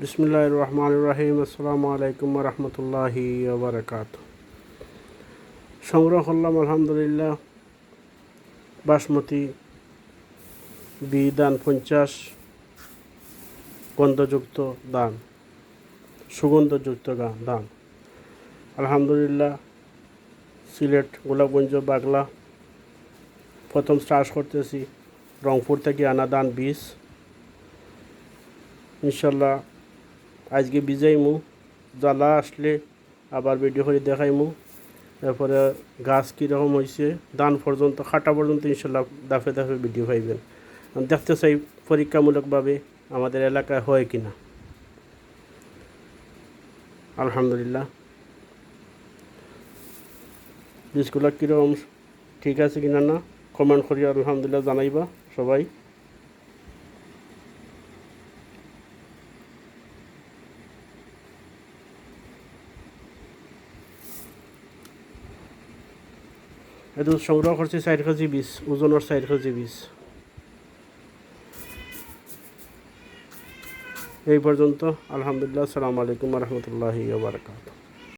বিসমুল্লাহ রহমান রাহিম। আসসালামু আলাইকুম রহমতুল্লাহি বারকাত সংগ্রহ করলাম আলহামদুলিল্লাহ। বাসমতি বি দান পঞ্চাশ গন্ধযুক্ত দান, সুগন্ধযুক্ত দান। আলহামদুলিল্লাহ, সিলেট, গোলাপগঞ্জ, বাগলা। প্রথম চাষ করতেছি। রংপুর থেকে আনা দান বীজ ইনশাল্লাহ আজকে বিজাইমু জ্বালা আসলে আবার ভিডিও করে দেখাইমু। তারপরে গাছ কীরকম হয়েছে দান পর্যন্ত, খাটা পর্যন্ত ইনশাল্লাহ দাফে দাফে ভিডিও পাইবেন। দেখতে চাই পরীক্ষামূলকভাবে আমাদের এলাকায় হয় কি না আলহামদুলিল্লাহ। বীজগুলো কীরকম, ঠিক আছে কিনা না কমেন্ট করি আলহামদুলিল্লাহ জানাইবা সবাই। এইটো সংগ্ৰহ কৰিছে চাৰি কেজি বীজ ওজনৰ চাৰি কেজি বীজ। এই পর্যন্ত, আলহামদুলিল্লাহ, আসসালামু আলাইকুম রহমতুল্লাহি বারকাত